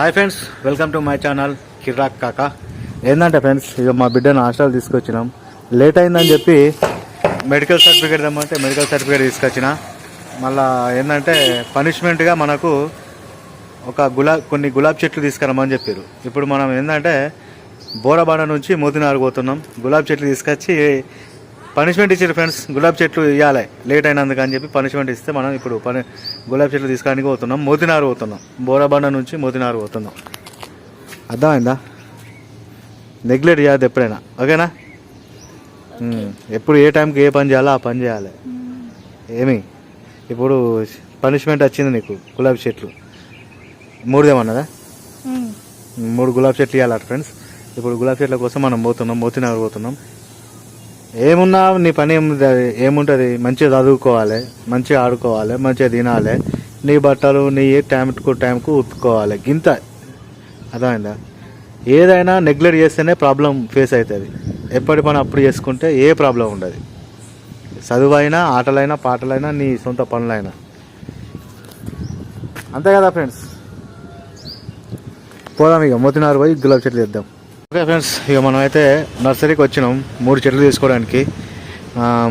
Hi friends welcome to my channel Kirak Kaka. ఏంటంటే friends ఇక మా బిడ్డను హాస్టల్ తీసుకొచ్చినాం. లేట్ అయిందని చెప్పి మెడికల్ సర్టిఫికేట్ తెమ్మంటే మెడికల్ సర్టిఫికేట్ తీసుకొచ్చిన. మళ్ళా ఏంటంటే పనిష్మెంట్గా మనకు ఒక గులాబ్ కొన్ని గులాబ్ చెట్లు తీసుకురమ్మని చెప్పారు ఇప్పుడు మనం ఏంటంటే బోరబాడ నుంచి మోతినారు పోతున్నాం. గులాబ్ చెట్లు తీసుకొచ్చి పనిష్మెంట్ ఇచ్చారు ఫ్రెండ్స్. గులాబ్ చెట్లు ఇవ్వాలి లేట్ అయినందుకు అని చెప్పి పనిష్మెంట్ ఇస్తే మనం ఇప్పుడు పని గులాబ్ చెట్లు తీసుకోవడానికి పోతున్నాం. మోతినారు పోతున్నాం. బోరబండ నుంచి మోతినారు పోతున్నాం. అర్థమైందా? నెగ్లెక్ట్ చేయద్దు ఎప్పుడైనా. ఓకేనా? ఎప్పుడు ఏ టైంకి ఏ పని చేయాలో ఆ పని చేయాలి. ఏమి? ఇప్పుడు పనిష్మెంట్ వచ్చింది నీకు గులాబీ చెట్లు. మూడుదేమన్నదా మూడు గులాబీ చెట్లు ఇవ్వాలి ఫ్రెండ్స్. ఇప్పుడు గులాబీ చెట్ల కోసం మనం పోతున్నాం. మోతినగర్ పోతున్నాం. ఏమున్నా నీ పని ఏముంది అది ఏముంటుంది? మంచిగా చదువుకోవాలి మంచిగా ఆడుకోవాలి మంచిగా తినాలి. నీ బట్టలు నీ టైంకు టైంకు ఉతుక్కోవాలి. గింత. అర్థమైందా? ఏదైనా నెగ్లెక్ట్ చేస్తేనే ప్రాబ్లం ఫేస్ అవుతుంది. ఎప్పటి పని అప్పుడు చేసుకుంటే ఏ ప్రాబ్లం ఉండదు. చదువు అయినా ఆటలైనా పాటలైనా నీ సొంత పనులైనా. అంతే కదా ఫ్రెండ్స్ పోదాం ఇక. మోతినారు పోయి గులాబ్ చెట్లు తెద్దాం. ఓకే ఫ్రెండ్స్ ఇక మనం అయితే నర్సరీకి వచ్చినాం. మూడు చెట్లు తీసుకోవడానికి.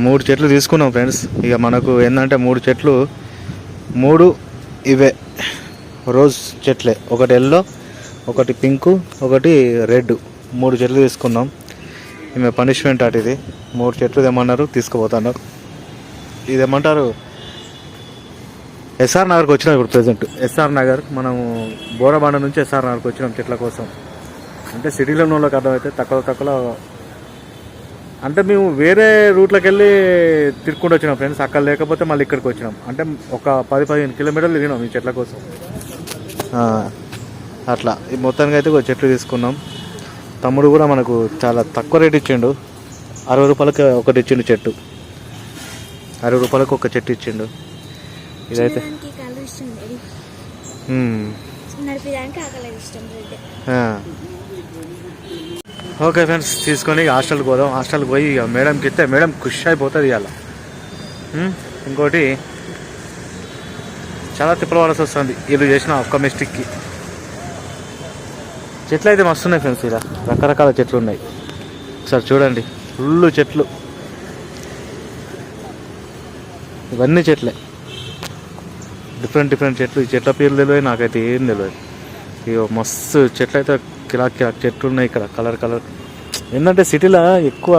మూడు చెట్లు తీసుకున్నాం ఫ్రెండ్స్ ఇక మనకు ఏంటంటే మూడు చెట్లు. మూడు ఇవే. రోజ్ చెట్లే. ఒకటి ఎల్లో ఒకటి పింకు ఒకటి రెడ్. మూడు చెట్లు తీసుకున్నాం. ఈమె పనిష్మెంట్ అటు ఇది. మూడు చెట్లు తెమ్మన్నారు తీసుకుపోతున్నారు ఇదేమంటారు? ఎస్ఆర్ నగర్కి వచ్చినాం ఇప్పుడు ప్రజెంట్ ఎస్ఆర్ నగర్ మనము బోరబండ నుంచి ఎస్ఆర్ నగర్కి వచ్చినాం చెట్ల కోసం. అంటే సిటీలో ఉన్న వాళ్ళకి అర్థమైతే తక్కువ తక్కువలో అంటే మేము వేరే రూట్లోకి వెళ్ళి తిరుక్కుంటూ వచ్చినాం ఫ్రెండ్స్. అక్కడ లేకపోతే మళ్ళీ ఇక్కడికి వచ్చినాం. అంటే ఒక పది పదిహేను కిలోమీటర్లు తిరిగినాం ఈ చెట్ల కోసం. ఆ, అట్లా. ఈ మొత్తానికి అయితే ఒక చెట్లు తీసుకున్నాం. తమ్ముడు కూడా మనకు చాలా తక్కువ రేట్ ఇచ్చిండు. అరవై రూపాయలకి ఒకటి ఇచ్చిండు చెట్టు. అరవై రూపాయలకు ఒక చెట్టు ఇచ్చిండు. ఇదైతే. నడిపేదానికి ఇష్టం. ఓకే ఫ్రెండ్స్ తీసుకొని హాస్టల్కి పోదాం. హాస్టల్కి పోయి ఇక మేడంకి ఇస్తే మేడం ఖుషి అయిపోతుంది ఇవాళ. ఇంకోటి చాలా తిప్పలవలసి వస్తుంది. వీళ్ళు చేసిన ఒక్క మిస్టేక్కి. చెట్లు అయితే మస్తున్నాయి ఫ్రెండ్స్ ఇలా. రకరకాల చెట్లు ఉన్నాయి. ఒకసారి చూడండి. ఫుల్ చెట్లు. ఇవన్నీ చెట్లే. డిఫరెంట్ డిఫరెంట్ చెట్లు. ఈ చెట్ల పేర్లు తెలియదు నాకైతే ఏం తెలియదు ఇక మస్తు చెట్లు అయితే కిలా కిలా చెట్లు ఉన్నాయి ఇక్కడ కలర్ కలర్. ఏంటంటే సిటీలో ఎక్కువ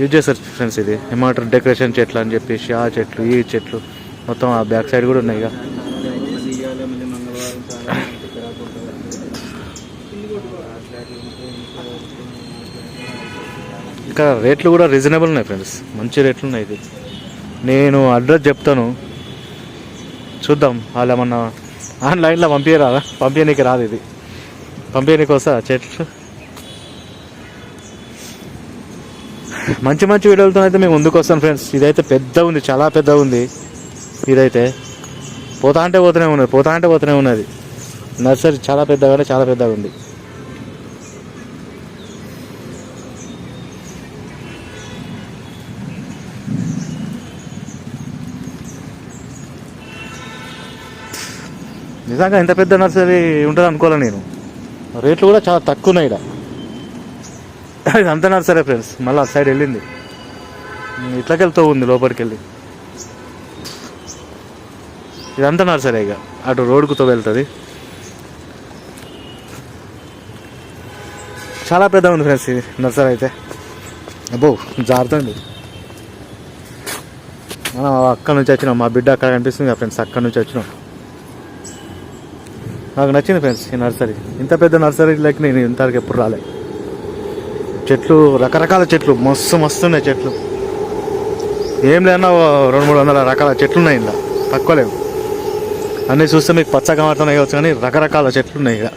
యూజ్ చేస్తారు ఫ్రెండ్స్ ఇది. ఏమంటారు? డెకరేషన్ చెట్లు అని చెప్పేసి ఆ చెట్లు ఈ చెట్లు. మొత్తం ఆ బ్యాక్ సైడ్ కూడా ఉన్నాయి ఇక. ఇక్కడ రేట్లు కూడా రీజనబుల్ ఉన్నాయి ఫ్రెండ్స్. మంచి రేట్లు ఉన్నాయి ఇది. నేను అడ్రస్ చెప్తాను. చూద్దాం. వాళ్ళు ఏమన్నా ఆన్లైన్లో పంపించరాదా పంపించనీకి రాదు ఇది. పంపించనీకి వస్తా చెట్లు. మంచి మంచి వీడియోలతో అయితే మేము ముందుకు వస్తాం ఫ్రెండ్స్ ఇదైతే పెద్ద ఉంది చాలా పెద్ద ఉంది. ఇదైతే పోతా అంటే పోతూనే ఉన్నది పోతా అంటే పోతూనే ఉన్నది. నర్సరీ చాలా పెద్దగా చాలా పెద్దగా ఉంది. నిజంగా ఇంత పెద్ద నర్సరీ ఉంటుంది అనుకోలే నేను. రేట్లు కూడా చాలా తక్కువ ఉన్నాయి ఇక్కడ ఇది అంత నర్సరీ ఫ్రెండ్స్ మళ్ళీ అటు సైడ్ వెళ్ళింది. ఇట్లకి వెళ్తూ ఉంది లోపలికి వెళ్ళి ఇదంతా నర్సరీ ఇక అటు రోడ్డుకుతో వెళ్తుంది. చాలా పెద్ద ఉంది ఫ్రెండ్స్ ఇది నర్సరీ అయితే. అబ్బో జారుతుంది మనం అక్కడ నుంచి వచ్చినాం మా బిడ్డ అక్కడ కనిపిస్తుంది కదా ఫ్రెండ్స్ అక్కడ నుంచి వచ్చినాం. నాకు నచ్చింది ఫ్రెండ్స్ ఈ నర్సరీ. ఇంత పెద్ద నర్సరీ లైక్ నేను ఇంతవరకు ఎప్పుడు రాలే. చెట్లు రకరకాల చెట్లు మస్తు మస్తు ఉన్నాయి చెట్లు. ఏం లేదన్నా ఓ రెండు మూడు వందల రకాల చెట్లు ఉన్నాయి ఇలా తక్కువ లేవు. అన్నీ చూస్తే మీకు పచ్చగా మాత్రమే కావచ్చు కానీ రకరకాల చెట్లు ఉన్నాయి ఇక.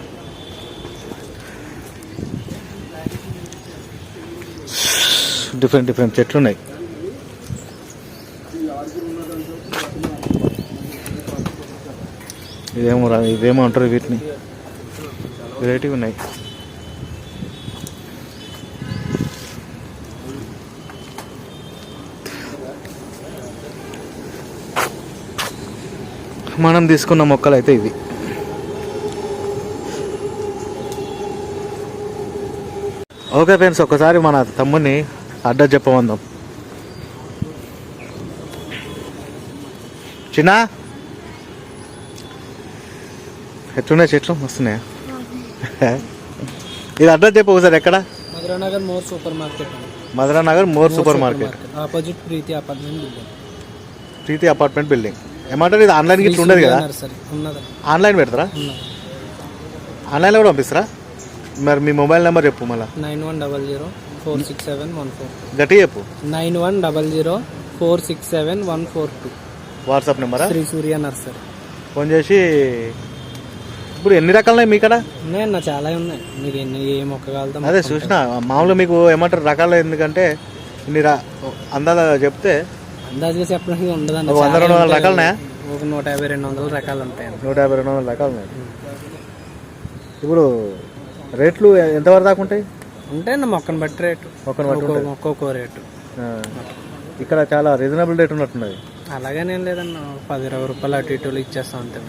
డిఫరెంట్ డిఫరెంట్ చెట్లు ఉన్నాయి ఇదేమో రా ఇదేమో అంటారు వీటిని. వెరైటీ ఉన్నాయి. మనం తీసుకున్న మొక్కలు అయితే ఇవి. ఓకే ఫ్రెండ్స్ ఒకసారి మన తమ్ముడిని అడ్రస్ చెప్పమందాం. చిన్న? ఎట్లున్నాయి చెట్లు? వస్తున్నాయా ఇది అడ్రస్ చెప్పు ఒకసారి ఎక్కడ? మధురానగర్ మోర్ సూపర్ మార్కెట్ అండి. Madhura Nagar More supermarket. Opposite Preethi apartment building. Preethi apartment building. ఏమంటారు ఇది ఆన్లైన్ గిట్ల ఉండదు కదా? ఆన్లైన్ పెడతారా? ఆన్లైన్లో కూడా పంపిస్తారా? మరి మీ మొబైల్ నెంబర్ చెప్పు మళ్ళీ. Nine one double zero four six seven one four గట్టిగా చెప్పు. Nine one double zero four six seven one four two. WhatsApp నెంబరా? Shri Surya nursery phone చేసి ఇప్పుడు ఎన్ని రకాలు మీ ఇక్కడ ఉన్నాయన్న చాలా ఉన్నాయి. మీకు ఎన్ని ఏ మొక్క కావాలో అదే చూసిన మామూలుగా మీకు ఏమంటారు రకాలు ఎందుకంటే ఇన్ని రా అందాల చెప్తే అందాజుగా చెప్పడానికి ఉండదండి. ఒక వంద రెండు వందల ఉంటాయి. రకాలు ఉన్నాయా? ఒక నూట యాభై రెండు వందల రకాలు ఉంటాయండి నూట యాభై రెండు వందల రకాలు ఉన్నాయి. ఇప్పుడు రేట్లు ఎంతవరకు దాకా ఉంటాయి? ఉంటాయండి మొక్కను బట్టి రేటు. మొక్కను బట్టి ఒక్కో ఉంటాయి. మొక్క ఒక్కో రేటు ఇక్కడ చాలా రీజనబుల్ రేట్ ఉన్నట్టున్నది అలాగనేం లేదన్న పది ఇరవై రూపాయలు అటు ఇటు ఇచ్చేస్తాం అంతే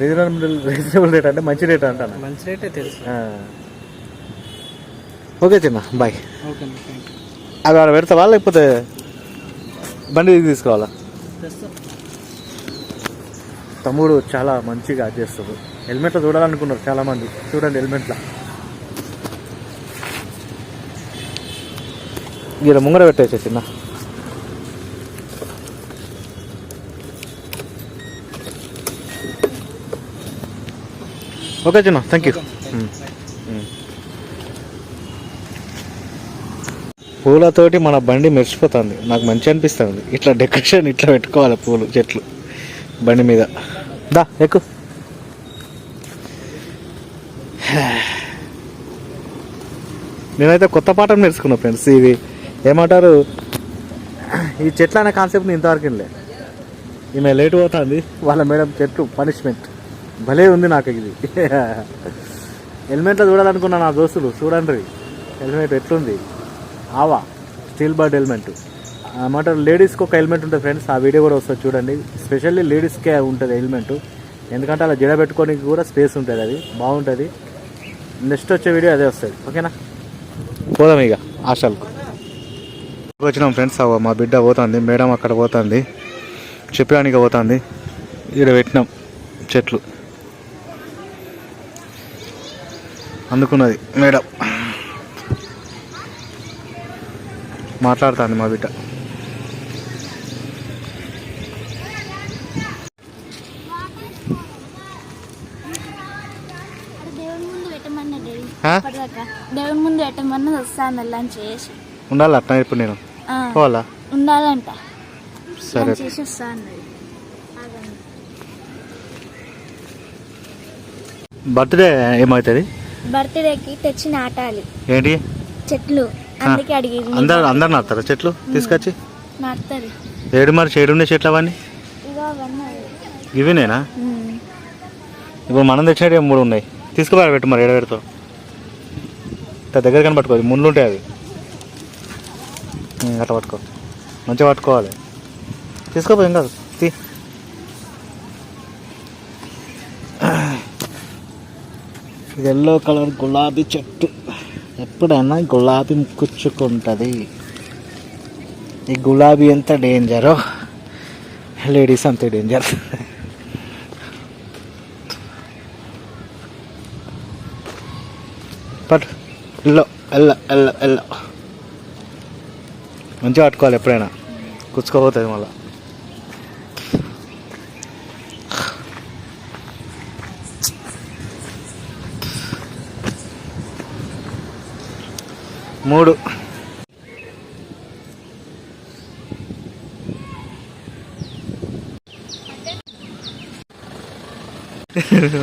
రీజనబుల్ రీజనబుల్ రేట్ అంటే మంచి రేట్ అంటాను? మంచి రేటే తెలుసు. ఓకే చిన్న బాయ్ ఓకే అవి ఆడ పెడతావా లేకపోతే బండి తీసుకోవాలా? తమ్ముడు చాలా మంచిగా చేస్తాడు. హెల్మెట్లో చూడాలనుకున్నారు చాలా మంది చూడండి హెల్మెట్లో ఇక్కడ ముంగర పెట్టేసే చిన్న. ఓకే చిన్న థ్యాంక్ యూ పూలతోటి మన బండి మెరిసిపోతుంది. నాకు మంచి అనిపిస్తుంది. ఇట్లా డెకరేషన్ ఇట్లా పెట్టుకోవాలి పూలు చెట్లు బండి మీద. దా ఎక్కు. నేనైతే కొత్త పాఠం నేర్చుకున్నా ఫ్రెండ్స్ ఇవి ఏమంటారు? ఈ చెట్లు అనే కాన్సెప్ట్ ఇంతవరకు లే ఈమె లేట్ పోతుంది. వాళ్ళ మేడం చెట్టు పనిష్మెంట్ భలే ఉంది నాకు ఇది. హెల్మెట్లో చూడాలనుకున్నా నా దోస్తులు చూడండి హెల్మెట్ ఎట్లుంది? ఆవా స్టీల్ బర్డ్ హెల్మెట్. అన్నమాట లేడీస్కి ఒక హెల్మెట్ ఉంటుంది ఫ్రెండ్స్ ఆ వీడియో కూడా వస్తుంది చూడండి. స్పెషల్లీ లేడీస్కే ఉంటుంది హెల్మెట్. ఎందుకంటే అలా జడ పెట్టుకోనికి కూడా స్పేస్ ఉంటుంది అది బాగుంటుంది. నెక్స్ట్ వచ్చే వీడియో అదే వస్తుంది. ఓకేనా? పోదాం ఇక హాస్టల్కు వచ్చినాం ఫ్రెండ్స్ మా బిడ్డ పోతుంది మేడం అక్కడ పోతుంది చెప్పడానికి పోతుంది ఇక్కడ పెట్టినాం చెట్లు. అందుకున్నది. మేడం. మాట్లాడుతుంది మా బిడ్డ. దేవుని ముందు పెట్టమన్నది వస్తాను లంచ్ చేసి. ఉండాలి అట్లా ఇప్పుడు నేను. పోవాలా? ఉండాలంట. సరే. చేసి వస్తా అన్నది ఆగండి. బర్త్డే ఏమవుతుంది? బర్త్డేకి తెచ్చి నాటాలి. ఏంటి? చెట్లు. అందుకే అడిగి అందరు అందరు నాటుతారా చెట్లు? తీసుకొచ్చి? నాటుతుంది ఏడు మరి చెడు ఉండే చెట్లు అవన్నీ. ఇవినేనా. ఇప్పుడు మనం తెచ్చినట్టు మూడు ఉన్నాయి. తీసుకుపోయి పెట్టు మరి ఎడబెడతావు ఇట్లా దగ్గర కనపట్టుకో ముందు ఉంటాయి అవి. అట్లా పట్టుకో. మంచిగా పట్టుకోవాలి. తీసుకోపో ఏం కాదు తీ ఇది ఎల్లో కలర్ గులాబీ చెట్టు. ఎప్పుడైనా గులాబీ కుచ్చుకుంటుంది ఈ గులాబీ ఎంత డేంజరో. లేడీస్ అంతే డేంజర్. పట్టు. Yellow yellow yellow yellow. మంచిగా పట్టుకోవాలి ఎప్పుడైనా. కుచ్చుకోపోతుంది మళ్ళీ. మూడు.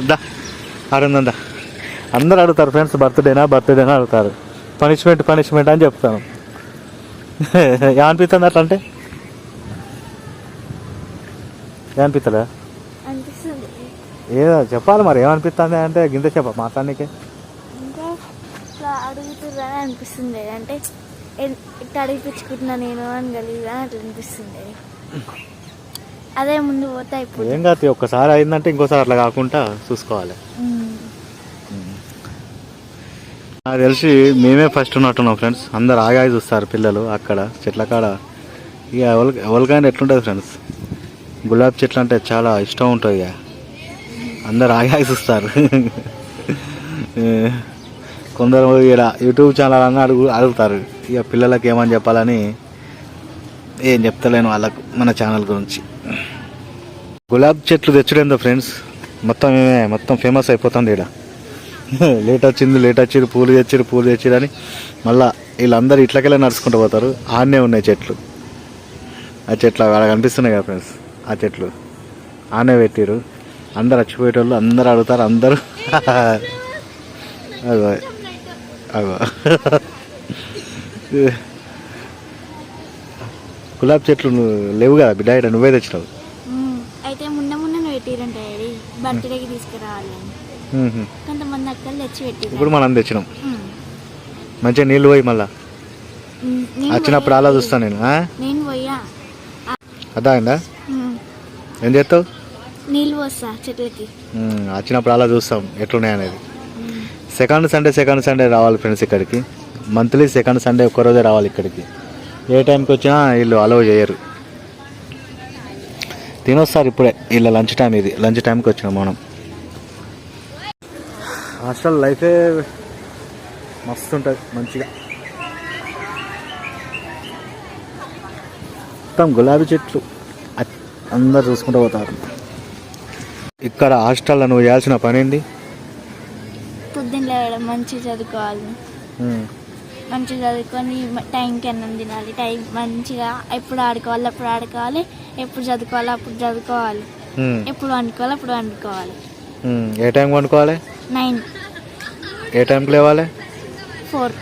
దా ఆడుందా అందరు అడుగుతారు ఫ్రెండ్స్ బర్త్డేనా బర్త్డేనా అడుగుతారు. పనిష్మెంట్ పనిష్మెంట్ అని చెప్తాను. ఏమనిపిస్తుంది అట్లా అంటే? ఏమనిపిస్తుందా అనిపిస్తుంది. ఏదో చెప్పాలి మరి ఏమనిపిస్తుంది అంటే గింత చెప్ప మాట్లాడనీకే అడుగుతుర్రని అనిపిస్తుంది. అంటే ఇట్లా అడిగిపించుకుంటున్నా నేను అని గలీగా అట్లా అనిపిస్తుంది. అదే ముందు పోతే అయిపోతుంది ఏం కాదు ఒక్కసారి అయిందంటే ఇంకోసారి అట్లా కాకుండా చూసుకోవాలి. నాకు తెలిసి మేమే ఫస్ట్ ఉన్నట్టున్నాం ఫ్రెండ్స్ అందరు ఆగాయి చూస్తారు పిల్లలు అక్కడ చెట్ల కాడ. ఇక ఎవరికి ఎవరికైనా ఎట్లుంటుంది ఫ్రెండ్స్ గులాబీ చెట్లు అంటే చాలా ఇష్టం ఉంటుంది ఇక. అందరు ఆగాయి చూస్తారు. కొందరు ఇక్కడ యూట్యూబ్ ఛానల్ అన్న అడుగు అడుగుతారు. ఇక పిల్లలకి ఏమని చెప్పాలని ఏం చెప్తలేను వాళ్ళకు మన ఛానల్ గురించి. గులాబీ చెట్లు తెచ్చుడేందో ఫ్రెండ్స్? మొత్తం ఏమే మొత్తం ఫేమస్ అయిపోతుంది ఇక్కడ లేట్ వచ్చింది లేట్ వచ్చిరు పూలు తెచ్చిరు పూలు తెచ్చిరు అని మళ్ళా వీళ్ళందరూ ఇట్లకెళ్ళి నడుచుకుంటూ పోతారు. ఆడనే ఉన్నాయి చెట్లు. ఆ చెట్లు అక్కడ కనిపిస్తున్నాయి కదా ఫ్రెండ్స్ ఆ చెట్లు. ఆనే పెట్టిరు అందరు వచ్చిపోయేటోళ్ళు అందరు అడుగుతారు అందరూ. అదే. గులాబీ చెట్లు నువ్వు లేవు కదా బిడ్డ ఈడ నువ్వే తెచ్చినావు. అయితే మున్న మున్న పెట్టిరంట డాడీ బర్త్డేకి తీసుకురావాలి. కొంతమంది అక్కలు తెచ్చి పెట్టిరు ఇప్పుడు మనం తెచ్చినాం. మంచిగా నీళ్ళు పోయి మళ్ళా. వచ్చినప్పుడు అలా చూస్తాను నేను? నేను పోయా. ఉమ్. ఏం చేస్తావు? నీళ్ళు పోస్తా చెట్లకి. వచ్చినప్పుడు అలా చూస్తాం ఎట్లున్నాయి అనేది. సెకండ్ సండే సెకండ్ సండే రావాలి ఫ్రెండ్స్ ఇక్కడికి. మంత్లీ సెకండ్ సండే ఒక్కరోజే రావాలి ఇక్కడికి. ఏ టైంకి వచ్చినా వీళ్ళు అలవ్ చేయరు. తినొస్తారు ఇప్పుడే వీళ్ళ లంచ్ టైం ఇది. లంచ్ టైంకి వచ్చినాం మనం. హాస్టల్ లైఫే మస్తు ఉంటుంది మంచిగా. మొత్తం గులాబీ చెట్లు. అందరు చూసుకుంటూ పోతారు. ఇక్కడ హాస్టల్లో నువ్వు చేయాల్సిన పని ఏంటి లేవడం మంచిగా చదువుకోవాలి. మంచిగా చదువుకొని టైంకి అన్నం తినాలి. టైం మంచిగా ఎప్పుడు ఆడుకోవాలి అప్పుడు ఆడుకోవాలి. ఎప్పుడు చదువుకోవాలి అప్పుడు చదువుకోవాలి. ఎప్పుడు వండుకోవాలి అప్పుడు వండుకోవాలి. ఏ టైంకి వండుకోవాలి? నైన్ ఏ టైంకి లేవాలి? ఫోర్.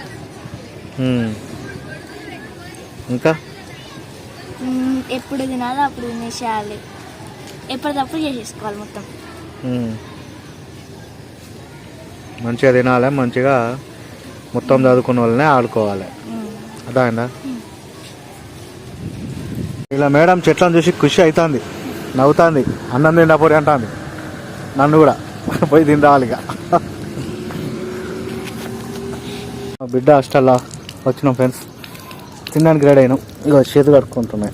ఇంకా? ఎప్పుడు తినాలో అప్పుడు తినేసేయాలి. ఎప్పటికప్పుడు చేసేసుకోవాలి మొత్తం. మంచిగా తినాలి మంచిగా మొత్తం చదువుకున్న వాళ్ళనే ఆడుకోవాలి. అదా ఇలా మేడం చెట్లను చూసి ఖుషి అవుతుంది నవ్వుతుంది అన్నం తిండపోరి అంటుంది. నన్ను కూడా పోయి తిని ఇక. మా బిడ్డ హాస్టల్లో వచ్చినాం ఫ్రెండ్స్. తినడానికి రెడీ అయినాం. ఇక చేతి కడుక్కుంటున్నాయి.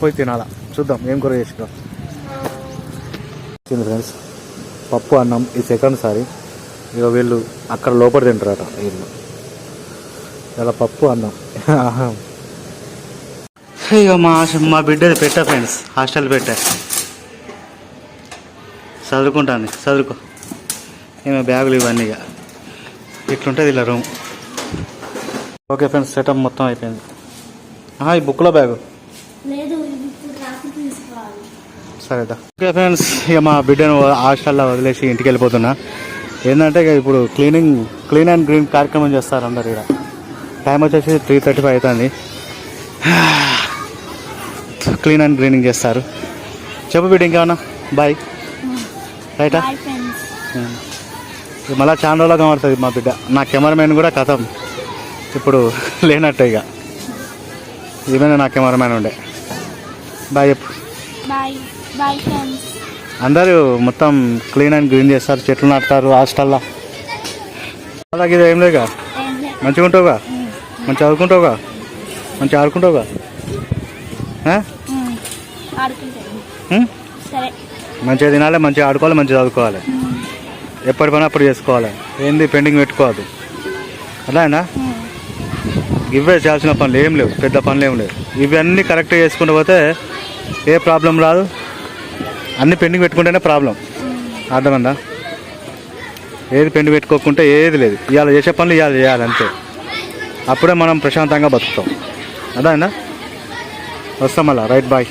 పోయి తినాలా. చూద్దాం ఏం కూర చేసుకుందాం తింది ఫ్రెండ్స్ పప్పు అన్నం ఈ సెకండ్ సారి. ఇక వీళ్ళు అక్కడ లోపల తింటారట వీళ్ళు. ఇలా పప్పు అన్నం. ఇక మా మా బిడ్డది పెట్టా ఫ్రెండ్స్ హాస్టల్ పెట్టా. చదువుకుంటాను చదువుకో. ఏమో బ్యాగులు ఇవన్నీ ఇక ఇట్లుంటుంది ఇలా రూమ్. ఓకే ఫ్రెండ్స్ సెటప్ మొత్తం అయిపోయింది. ఈ బుక్లో బ్యాగు. లేదు ఇది ఇప్పుడు రాత్రి తీసుకోవాలి. సరేదా. ఓకే ఫ్రెండ్స్ ఇక మా బిడ్డను హాస్టల్లో వదిలేసి ఇంటికి వెళ్ళిపోతున్నా. ఏంటంటే ఇక ఇప్పుడు క్లీనింగ్ క్లీన్ అండ్ గ్రీన్ కార్యక్రమం చేస్తారు అందరు ఇక్కడ టైం వచ్చేసి త్రీ థర్టీ ఫైవ్ అవుతుంది. క్లీన్ అండ్ గ్రీనింగ్ చేస్తారు. చెప్పు బిడ్డ ఇంకేమన్నా? బాయ్. రైటా? మళ్ళీ చాలా రోజులు కనబడుతుంది మా బిడ్డ. నా కెమెరామెన్ కూడా కథం. ఇప్పుడు లేనట్టే ఇక. ఈమె నా కెమెరామెన్ ఉండే. బాయ్ చెప్పు. బాయ్ బాయ్ ఫ్రెండ్స్ అందరూ మొత్తం క్లీన్ అండ్ గ్రీన్ చేస్తారు చెట్లు నాటుతారు హాస్టల్లో. అలాగే ఇది ఏం లేదు మంచిగా ఉంటావుగా? మంచిగా చదువుకుంటావుగా మంచిగా ఆడుకుంటావుగా? మంచిగా తినాలి మంచిగా ఆడుకోవాలి మంచిగా చదువుకోవాలి. ఎప్పటి పని అప్పుడు చేసుకోవాలి. ఏంది పెండింగ్ పెట్టుకోవద్దు. అదేనా మ్మ్. ఇవే చేయాల్సిన పనులు ఏం లేవు పెద్ద పనులు ఏం లేవు. ఇవన్నీ కరెక్ట్గా చేసుకుంటూ పోతే ఏ ప్రాబ్లం రాదు. అన్ని పెండింగ్ పెట్టుకుంటేనే ప్రాబ్లం అర్థమైందా? ఏది పెండింగ్ పెట్టుకోకుంటే ఏది లేదు. ఇవాళ చేసే పనులు ఇవాళ చేయాలి అంతే. అప్పుడే మనం ప్రశాంతంగా బతుకుతాం. అర్థమైందా? వస్తాం మళ్ళా. Right bye.